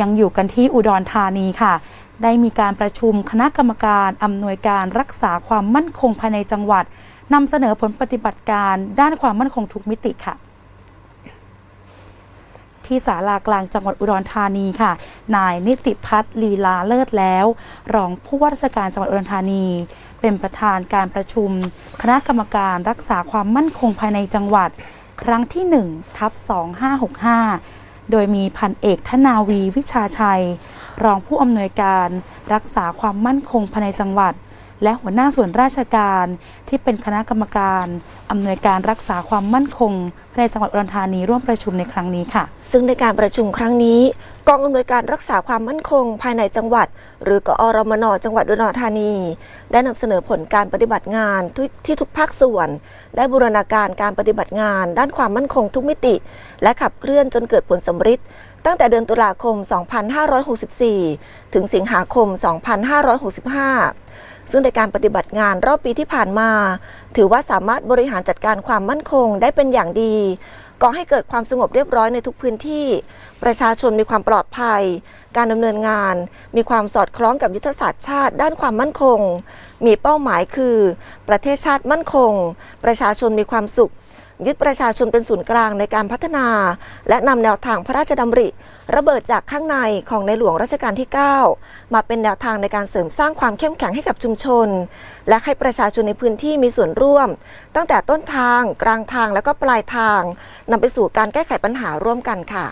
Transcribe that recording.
ยังอยู่กันที่อุดรธานีค่ะ ได้มีการประชุมคณะกรรมการอำนวยการรักษาความมั่นคงภายในจังหวัดนำเสนอผลปฏิบัติการด้านความมั่นคงทุกมิติค่ะ ที่ศาลากลางจังหวัดอุดรธานีค่ะ นายนิติพัฒน์ลีลาเลิศแล้ว รองผู้ว่าราชการจังหวัดอุดรธานี เป็นประธานการประชุม คณะกรรมการรักษาความมั่นคงภายในจังหวัด ครั้งที่1ทับ2565 โดยมีพันเอกธนาวีวิชาชัย รองผู้อำนวยการรักษาความมั่นคงภายในจังหวัด และหัวหน้าส่วนราชการที่เป็นคณะกรรมการอำนวยการรักษาความมั่นคงภายในจังหวัดอุดรธานีร่วมประชุมในครั้งนี้ค่ะ ซึ่งในการประชุมครั้งนี้ กองอำนวยการรักษาความมั่นคง ภายในจังหวัด หรือกอรมนจังหวัดอุดรธานี ได้นำเสนอผลการปฏิบัติงานท,ที่ทุกภาคส่วน ได้บูรณาการการปฏิบัติงาน ด้านความมั่นคงทุกมิติ และขับเคลื่อนจนเกิดผลสำฤทธิ์ตั้งแต่เดือนตุลาคม 2564 ถึงสิงหาคม 2565 ซึ่งในการปฏิบัติงานรอบปีที่ผ่านมา ถือว่าสามารถบริหารจัดการความมั่นคงได้เป็นอย่างดีก่อให้เกิดความสงบเรียบร้อยในทุกพื้นที่ ประชาชนมีความปลอดภัย การดำเนินงาน มีความสอดคล้องกับยุทธศาสตร์ชาติด้านความมั่นคง มีเป้าหมายคือ ประเทศชาติมั่นคง ประชาชนมีความสุข ยึดประชาชนเป็นศูนย์กลางในการพัฒนา และนำแนวทางพระราชดำริ ระเบิดจากข้างในของในหลวงรัชกาลที่ 9 มาเป็นแนวทางในการเสริมสร้างความเข้มแข็งให้กับชุมชน และให้ประชาชนในพื้นที่มีส่วนร่วม ตั้งแต่ต้นทาง กลางทางและก็ปลายทางนำไปสู่การแก้ไขปัญหาร่วมกันค่ะ